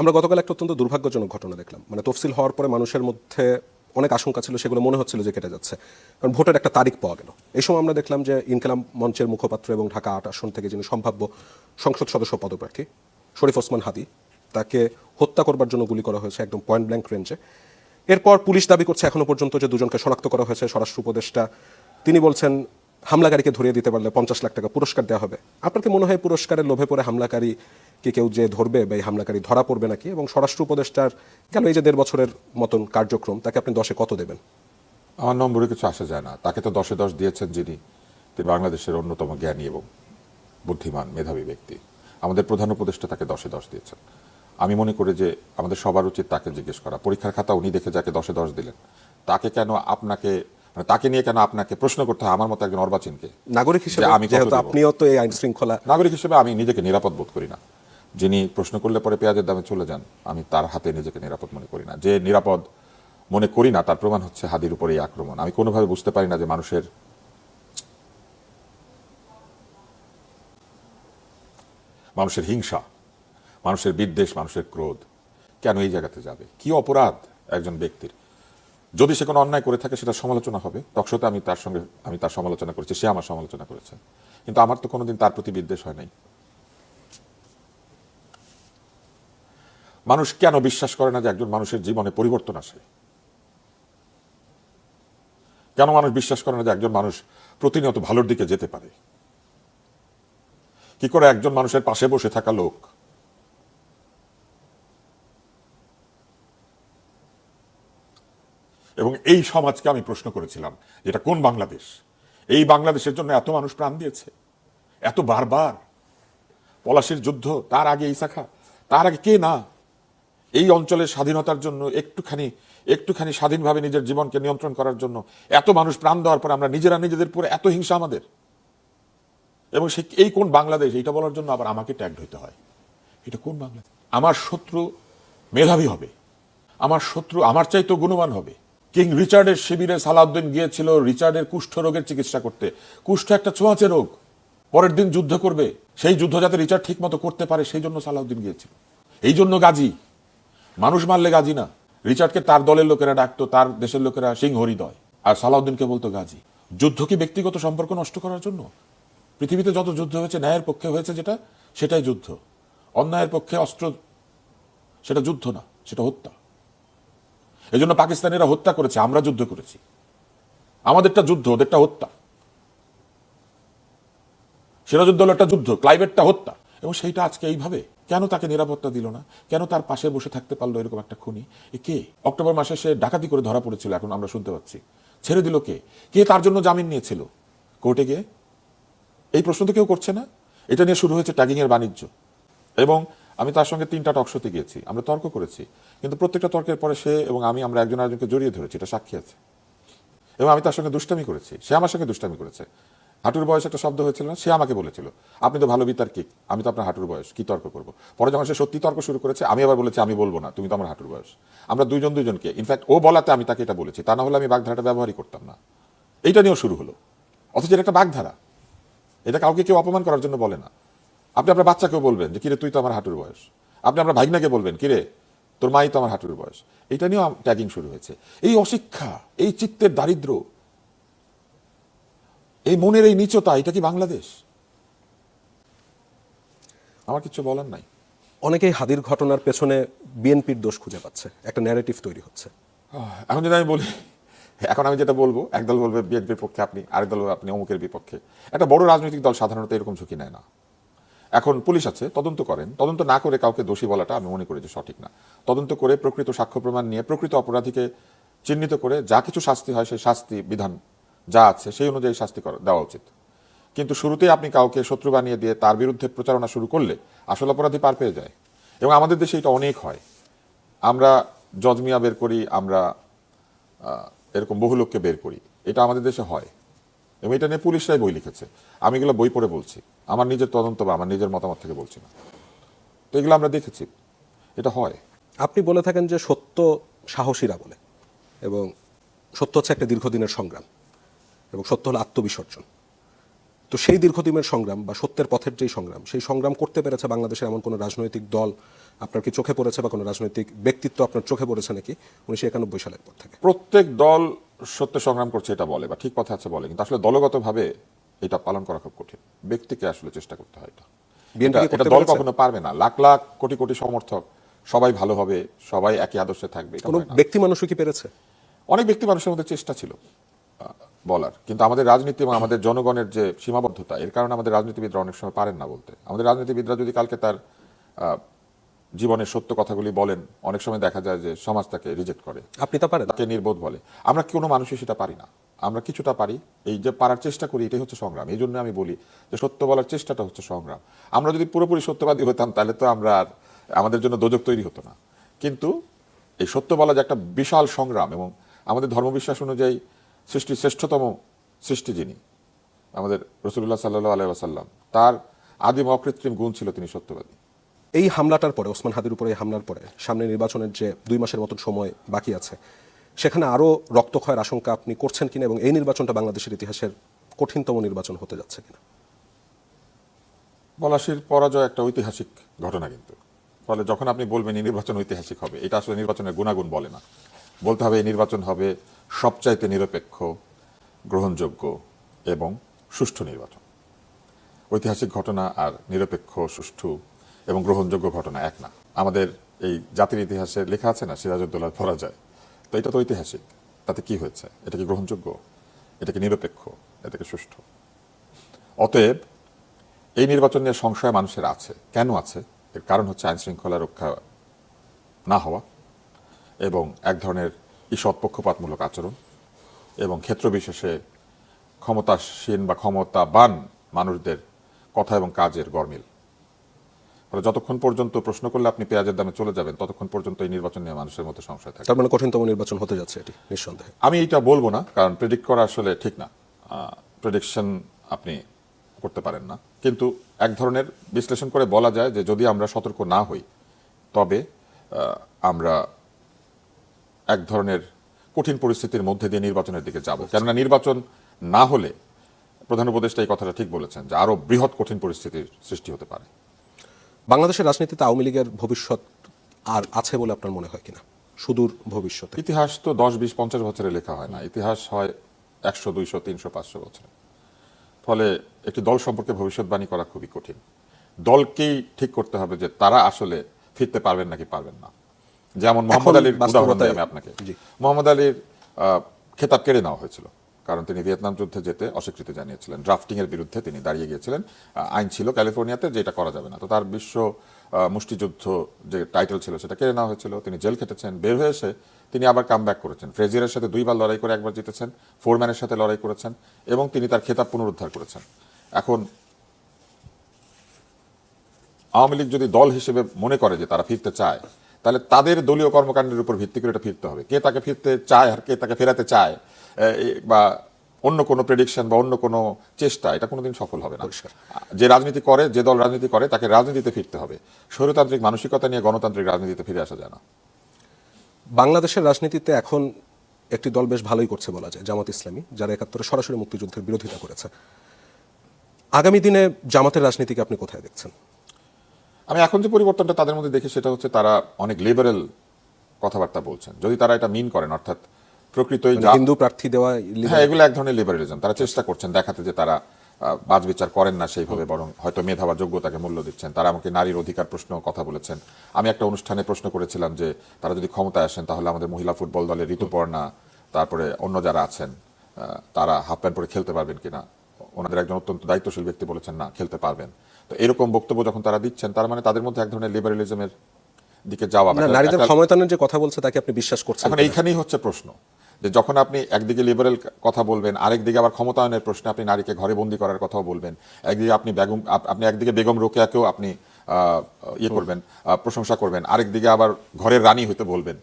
আমরা গতকাল একটা অত্যন্ত দুর্ভাগ্যজনক ঘটনা দেখলাম। মানে তফসিল হওয়ার পরে মানুষের মধ্যে অনেক আশঙ্কা ছিল, সেগুলো মনে হচ্ছিল যে কেটে যাচ্ছে। কারণ ভোটের একটা তারিখ পাওয়া গেল। এই সময় আমরা দেখলাম যে ইনকালাম মঞ্চের মুখপাত্র এবং ঢাকা আট আসন থেকে যিনি সম্ভাব্য সংসদ সদস্য পদপ্রার্থী, শরীফ ওসমান হাদি, তাকে হত্যা করবার জন্য গুলি করা হয়েছে একদম পয়েন্ট ব্ল্যাঙ্ক রেঞ্জে এরপর পুলিশ দাবি করছে এখনও পর্যন্ত যে দুজনকে শনাক্ত করা হয়েছে স্বরাষ্ট্র উপদেষ্টা। তিনি বলছেন হামলাকারীকে ধরিয়ে দিতে পারলে পঞ্চাশ লাখ টাকা পুরস্কার দেওয়া হবে। আপনার কি মনে হয় পুরস্কারের লোভে পড়ে হামলাকারী কে কেউ যে ধরবে বা এই হামলাকারী ধরা পড়বে নাকি? এবং স্বরাষ্ট্র উপদেষ্টার কেন এই যে দেড় বছরের মতন কার্যক্রম, তাকে আপনি দশে কত দেবেন? আমার নম্বরে কিছু আসা যায় না। তাকে তো দশে দশ দিয়েছেন যিনি, তিনি বাংলাদেশের অন্যতম জ্ঞানী এবং বুদ্ধিমান, মেধাবী ব্যক্তি। আমাদের প্রধান উপদেষ্টা তাকে দশে দশ দিয়েছেন। আমি মনে করি যে আমাদের সবার উচিত তাকে জিজ্ঞেস করা। পরীক্ষার খাতা উনি দেখে যাকে দশে দশ দিলেন। তাকে কেন আপনাকে তাকে নিয়ে কেন আপনাকে প্রশ্ন করতে হয়? আমার মতো একজন অর্বাচীনকে। নাগরিক হিসেবে আমি যেহেতু আপনিও তো এই আইন শৃঙ্খলা নাগরিক হিসেবে আমি নিজেকে নিরাপদ বোধ করি না। যিনি প্রশ্ন করলে পরে পেঁয়াজের দামে চলে যান আমি তার হাতে নিজেকে নিরাপদ মনে করি না। যে নিরাপদ মনে করি না তার প্রমাণ হচ্ছে হাদির উপরে এই আক্রমণ। আমি কোনোভাবে বুঝতে পারি না যে মানুষের মানুষের হিংসা মানুষের বিদ্বেষ মানুষের ক্রোধ। কেন এই জায়গাতে যাবে? কি অপরাধ একজন ব্যক্তির? যদি সে কোনো অন্যায় করে থাকে, সেটা সমালোচনা হবে। তৎসত্ত্বে আমি তার সঙ্গে, আমি তার সমালোচনা করেছি, সে আমার সমালোচনা করেছে। কিন্তু আমার তো কোনোদিন তার প্রতি বিদ্বেষ হয় নাই। মানুষ কেন বিশ্বাস করে না যে একজন মানুষের জীবনে পরিবর্তন আসে? কেন মানুষ বিশ্বাস করে না যে একজন মানুষ প্রতিনিয়ত ভালোর দিকে যেতে পারে? কি করে একজন মানুষের পাশে বসে থাকা লোক এবং এই সমাজকে আমি প্রশ্ন করেছিলাম যেটা কোন বাংলাদেশ? এই বাংলাদেশের জন্য এত মানুষ প্রাণ দিয়েছে, এত বারবার? পলাশির যুদ্ধ, তার আগে ইসাখা, তার আগে কে না? এই অঞ্চলের স্বাধীনতার জন্য একটুখানি একটুখানি স্বাধীনভাবে নিজের জীবনকে নিয়ন্ত্রণ করার জন্য এত মানুষ প্রাণ দেওয়ার পর আমরা নিজেরা নিজেদের পরে এত হিংসা আমাদের? এবং সে এই কোন বাংলাদেশ? এইটা বলার জন্য আবার আমাকে ট্যাগ হইতে হয়। এটা কোন বাংলাদেশ? আমার শত্রু মেধাবী হবে। আমার শত্রু আমার চাইতেও গুণমান হবে। কিং রিচার্ডের শিবিরে সালাউদ্দিন গিয়েছিল রিচার্ডের কুষ্ঠ রোগের চিকিৎসা করতে। কুষ্ঠ একটা ছোঁয়াচে রোগ। পরের দিন যুদ্ধ করবে। সেই যুদ্ধ যাতে রিচার্ড ঠিক মতো করতে পারে, সেই জন্য সালাউদ্দিন গিয়েছিল। এই জন্য গাজী। মানুষ মারলে গাজী না। রিচার্ডকে তার দলের লোকেরা ডাকতো, তার দেশের লোকেরা সিংহ হরিদয় আর সালাউদ্দিনকে বলতো গাজী। যুদ্ধ কি ব্যক্তিগত সম্পর্ক নষ্ট করার জন্য? পৃথিবীতে যত যুদ্ধ হয়েছে, ন্যায়ের পক্ষে হয়েছে যেটা, সেটাই যুদ্ধ। অন্যায়ের পক্ষে অস্ত্র, সেটা যুদ্ধ না, সেটা হত্যা। এই জন্য পাকিস্তানিরা হত্যা করেছে, আমরা যুদ্ধ করেছি। আমাদেরটা যুদ্ধ, ওদেরটা হত্যা। সিরাজুদ্দৌল একটা যুদ্ধ, ক্লাইভেটটা হত্যা। এবং সেইটা আজকে এইভাবে, কেন তাকে নিরাপত্তা দিল না? কেন তার পাশে বসে থাকতে পারল এরকম একটা খুনি? কে? অক্টোবর মাসে সে ডাকাতি করে ধরা পড়েছিল, এখন আমরা শুনতে পাচ্ছি। ছেড়ে দিল কে? কে তার জন্য জামিন নিয়েছিল? কোর্টে গিয়ে? এই প্রশ্ন তো কেউ করছে না। এটা নিয়ে শুরু হয়েছে ট্যাগিং এর বাণিজ্য। এবং আমি তার সঙ্গে তিনটা টকশোতে গিয়েছি, আমরা তর্ক করেছি। কিন্তু প্রত্যেকটা তর্কের পরে সে এবং আমি, আমরা একজন আরেকজনকে জড়িয়ে ধরেছি, এটা সাক্ষী আছে। এবং আমি তার সঙ্গে দুষ্টামি করেছি, সে আমার সঙ্গে দুষ্টামি করেছে। হাঁটুর বয়স একটা শব্দ হয়েছিল না, সে আমাকে বলেছিল, আপনি তো ভালো বিতার্কিক আমি তো আপনার হাঁটুর বয়স, কি তর্ক করব? পরে যখন সে সত্যি তর্ক শুরু করেছে, আমি আবার বলেছি, আমি বলব না, তুমি তো আমার হাঁটুর বয়স। আমরা দুজন দুজনকে ইনফ্যাক্ট ও বলাতে আমি তাকে এটা বলেছি, তা না হলে আমি বাগধারাটা ব্যবহারই করতাম না। এইটা নিয়েও শুরু হলো। অথচ এটা একটা বাগধারা। এটা কাউকে কেউ অপমান করার জন্য বলে না। আপনি আপনার বাচ্চাকেও বলবেন যে কিরে তুই তো আমার হাঁটুর বয়স। আপনি আপনার ভাগনাকে বলবেন কিরে তোর মাই তো আমার হাঁটুর বয়স। এটা নিয়েও ট্যাগিং শুরু হয়েছে। এই অশিক্ষা এই চিত্তের দারিদ্র এই মনের এই নিচতা এটা কি বাংলাদেশ? আমার কিছু বলার নাই। অনেকেই হাদির ঘটনার পেছনে বিএনপির দোষ খুঁজে পাচ্ছে। একটা ন্যারেটিভ তৈরি হচ্ছে। এখন যদি আমি বলি এখন আমি যেটা বলব একদল বলবে বিএনপির পক্ষে আপনি আরেক দল আপনি অমুকের বিপক্ষে। একটা বড় রাজনৈতিক দল সাধারণত এরকম ঝুঁকি নেয় না। এখন পুলিশ আছে, তদন্ত করেন। তদন্ত না করে কাউকে দোষী বলাটা আমি মনে করি যে সঠিক না। তদন্ত করে প্রকৃত সাক্ষ্য প্রমাণ নিয়ে প্রকৃত অপরাধীকে চিহ্নিত করে যা কিছু শাস্তি হয় সেই শাস্তি বিধান যা আছে সেই অনুযায়ী শাস্তি দেওয়া উচিত। কিন্তু শুরুতেই আপনি কাউকে শত্রু বানিয়ে দিয়ে তার বিরুদ্ধে প্রচারণা শুরু করলে আসল অপরাধী পার পেয়ে যায়। এবং আমাদের দেশে এটা অনেক হয়। আমরা জজমিয়া বের করি, আমরা এরকম বহু লোককে বের করি। এটা আমাদের দেশে হয়। এবং এটা নিয়ে পুলিশরাই বই লিখেছে। আমি এগুলো বই পড়ে বলছি। আমার নিজের তদন্ত বা আমার নিজের মতামত থেকে বলছি না। তো এগুলো আমরা দেখেছি। এটা হয়। আপনি বলে থাকেন যে সত্য সাহসীরা বলে এবং সত্য হচ্ছে একটা দীর্ঘদিনের সংগ্রাম এবং সত্য হলো আত্মবিসর্জন। তো সেই দীর্ঘদিনের সংগ্রাম বা সত্যের পথের যেই সংগ্রাম সেই সংগ্রাম করতে পেরেছে বাংলাদেশের এমন কোনো রাজনৈতিক দল আপনার কি চোখে পড়েছে বা কোনো রাজনৈতিক ব্যক্তিত্ব আপনার চোখে পড়েছে নাকি? উনিশশো একানব্বই সালের পর থেকে। প্রত্যেক দল সত্য সংগ্রাম করছে এটা বলে বা ঠিক পথে আছে বলে কিন্তু আসলে দলগতভাবে এটা পালন করা খুব কঠিন। ব্যক্তিকে আসলে চেষ্টা করতে হয় এটা। এটা- দল কখনো পারবে না। লাখ লাখ কোটি কোটি সমর্থক সবাই ভালো হবে সবাই একই আদর্শে থাকবে কোনো ব্যক্তি মানুষও কি পেরেছে? অনেক ব্যক্তি মানুষের মধ্যে চেষ্টা ছিল বলার। কিন্তু আমাদের রাজনীতি এবং আমাদের জনগণের যে সীমাবদ্ধতা এর কারণে আমাদের রাজনীতিবিদরা অনেক সময় পারেন না বলতে। আমাদের রাজনীতিবিদরা যদি কালকে তার আহ, জীবনের সত্য কথাগুলি বলেন অনেক সময় দেখা যায় যে সমাজ তাকে রিজেক্ট করে। আপনি তা পারেন। তাকে নির্বোধ বলে। আমরা কোনো মানুষই সেটা পারি না। আমরা কিছুটা পারি এই যে পারার চেষ্টা করি এটাই হচ্ছে সংগ্রাম। এই জন্য আমি বলি যে সত্য বলার চেষ্টাটা হচ্ছে সংগ্রাম। আমরা যদি পুরোপুরি সত্যবাদী হতাম তাহলে তো আমরা আর আমাদের জন্য দোজক তৈরি হতো না। কিন্তু এই সত্য বলা যে একটা বিশাল সংগ্রাম এবং আমাদের ধর্মবিশ্বাস অনুযায়ী সৃষ্টির শ্রেষ্ঠতম সৃষ্টি যিনি আমাদের রসুল্লাহ সাল্লাহ আলাইসাল্লাম তার আদিম অকৃত্রিম গুণ ছিল তিনি সত্যবাদী। এই হামলাটার পরে, ওসমান হাদির উপরে এই হামলার পরে, সামনে নির্বাচনের যে দুই মাসের মতন সময় বাকি আছে, সেখানে আরও রক্তক্ষয়ের আশঙ্কা আপনি করছেন কিনা এবং এই নির্বাচনটা বাংলাদেশের ইতিহাসের কঠিনতম নির্বাচন হতে যাচ্ছে কিনা? পলাশির পরাজয় একটা ঐতিহাসিক ঘটনা কিন্তু। ফলে যখন আপনি বলবেন এই নির্বাচন ঐতিহাসিক হবে, এটা আসলে নির্বাচনের গুণাগুণ বলে না। বলতে হবে এই নির্বাচন হবে সবচাইতে নিরপেক্ষ, গ্রহণযোগ্য এবং সুষ্ঠু নির্বাচন। ঐতিহাসিক ঘটনা আর নিরপেক্ষ, সুষ্ঠু এবং গ্রহণযোগ্য ঘটনা, এক না। আমাদের এই জাতির ইতিহাসে লেখা আছে না, সিরাজউদ্দৌলার পরাজয়? তো এটা তো ঐতিহাসিক। তাতে কি হয়েছে? এটা কি গ্রহণযোগ্য? এটা কি নিরপেক্ষ? এটা কি সুষ্ঠু? অতএব এই নির্বাচন নিয়ে সংশয় মানুষের আছে। কেন আছে? এর কারণ হচ্ছে আইন শৃঙ্খলা রক্ষা না হওয়া এবং এক ধরনের ঈষৎ পক্ষপাতমূলক আচরণ এবং ক্ষেত্র বিশেষে ক্ষমতাসীন বা ক্ষমতাবান মানুষদের কথা এবং কাজের গরমিল ফলে যতক্ষণ পর্যন্ত প্রশ্ন করলে আপনি পেঁয়াজের দামে চলে যাবেন ততক্ষণ পর্যন্ত এই নির্বাচন নিয়ে মানুষের মধ্যে সংশয় থাকে। তার মানে কঠিনতম নির্বাচন হতে যাচ্ছে এটি নিঃসন্দেহে। আমি এটা বলব না কারণ প্রেডিক্ট করা আসলে ঠিক না। প্রেডিকশন আপনি করতে পারেন না। কিন্তু এক ধরনের বিশ্লেষণ করে বলা যায় যে যদি আমরা সতর্ক না হই তবে আমরা এক ধরনের কঠিন পরিস্থিতির মধ্যে দিয়ে নির্বাচনের দিকে যাব। কেননা নির্বাচন না হলে প্রধান উপদেষ্টা এই কথাটা ঠিক বলেছেন যে আরও বৃহৎ কঠিন পরিস্থিতির সৃষ্টি হতে পারে। বাংলাদেশের রাজনীতিতে আওয়ামী লীগের ভবিষ্যৎ আর আছে বলে আপনার মনে হয় কিনা? সুদূর ভবিষ্যতে। ইতিহাস তো দশ বিশ পঞ্চাশ বছরে লেখা হয় না। ইতিহাস হয় একশো দুইশো তিনশো পাঁচশো বছরে। ফলে একটি দল সম্পর্কে ভবিষ্যৎবাণী করা খুবই কঠিন। দলকেই ঠিক করতে হবে যে তারা আসলে ফিরতে পারবেন নাকি পারবেন না। যেমন মোহাম্মদ আলীর উদাহরণ আমি আপনাকে। জি। মোহাম্মদ আলীর আহ, খেতাব কেড়ে নেওয়া হয়েছিল। কারণ তিনি ভিয়েতনাম যুদ্ধে যেতে অস্বীকৃতি জানিয়েছিলেন। ড্রাফটিং এর বিরুদ্ধে তিনি দাঁড়িয়ে গিয়েছিলেন। আইন ছিল ক্যালিফোর্নিয়াতে যে এটা করা যাবে না। তো তার বিশ্ব মুষ্টিযুদ্ধ যে টাইটেল ছিল সেটা কেড়ে নেওয়া হয়েছিল। তিনি জেল খেটেছেন, বের হয়ে এসে তিনি আবার কাম ব্যাক করেছেন। ফ্রেজিয়ারের সাথে দুইবার লড়াই করে একবার জিতেছেন, ফোরম্যানের সাথে লড়াই করেছেন এবং তিনি তার খেতাব পুনরুদ্ধার করেছেন। এখন আওয়ামী লীগ যদি দল হিসেবে মনে করে যে তারা ফিরতে চায়, তাহলে তাদের দলীয় কর্মকাণ্ডের উপর ভিত্তি করে এটা ফিরতে হবে। কে তাকে ফিরতে চায় আর কে তাকে ফেরাতে চায় বা অন্য কোনো প্রেডিকশন বা অন্য কোনো চেষ্টা এটা কোনোদিন সফল হবে না। যে রাজনীতি করে যে দল রাজনীতি করে তাকে রাজনীতিতে ফিরতে হবে। স্বৈরতান্ত্রিক মানসিকতা নিয়ে গণতান্ত্রিক রাজনীতিতে ফিরে আসা যায় না। বাংলাদেশের রাজনীতিতে এখন একটি দল বেশ ভালোই করছে বলা যায় জামাত ইসলামী যারা একাত্তরে সরাসরি মুক্তিযুদ্ধের বিরোধিতা করেছে। আগামী দিনে জামাতের রাজনীতিকে আপনি কোথায় দেখছেন? আমি এখন যে পরিবর্তনটা তাদের মধ্যে দেখি সেটা হচ্ছে তারা অনেক লিবারেল কথাবার্তা বলছেন। যদি তারা এটা মিন করেন অর্থাৎ প্রকৃতই মানে হিন্দু প্রার্থী দেওয়া হ্যাঁ এগুলো এক ধরনের লিবারেলিজম তারা চেষ্টা করছেন দেখাতে যে তারা বাজ বিচার করেন না সেইভাবে বরং হয়তো মেধা বা যোগ্যতাকে মূল্য দিচ্ছেন। তারা আমাকে নারীর অধিকার প্রশ্ন কথা বলেছেন। আমি একটা অনুষ্ঠানে প্রশ্ন করেছিলাম যে তারা যদি ক্ষমতায় আসেন তাহলে আমাদের মহিলা ফুটবল দলের ঋতুপর্ণা তারপরে অন্য যারা আছেন তারা হাফ প্যান্ট পরে খেলতে পারবেন কিনা? ওনাদের একজন অত্যন্ত দায়িত্বশীল ব্যক্তি বলেছেন না খেলতে পারবেন। তো এরকম বক্তব্য যখন তারা দিচ্ছেন তার মানে তাদের মধ্যে এক ধরনের লিবারেলিজমের দিকে যাওয়া নারীদের ক্ষমতায়নের যে কথা বলছে তাকে আপনি বিশ্বাস করছেন এখন এইখানেই হচ্ছে প্রশ্ন। যে যখন আপনি একদিকে লিবারেল কথা বলবেন, আরেকদিকে আবার ক্ষমতায়নের প্রশ্নে আপনি নারীকে ঘরে বন্দি করার কথাও বলবেন। একদিকে আপনি বেগম, আপ- আপনি একদিকে বেগম রোকেয়াকেও আপনি ইয়ে করবেন প্রশংসা করবেন, আরেকদিকে আবার ঘরের রানী হতে বলবেন।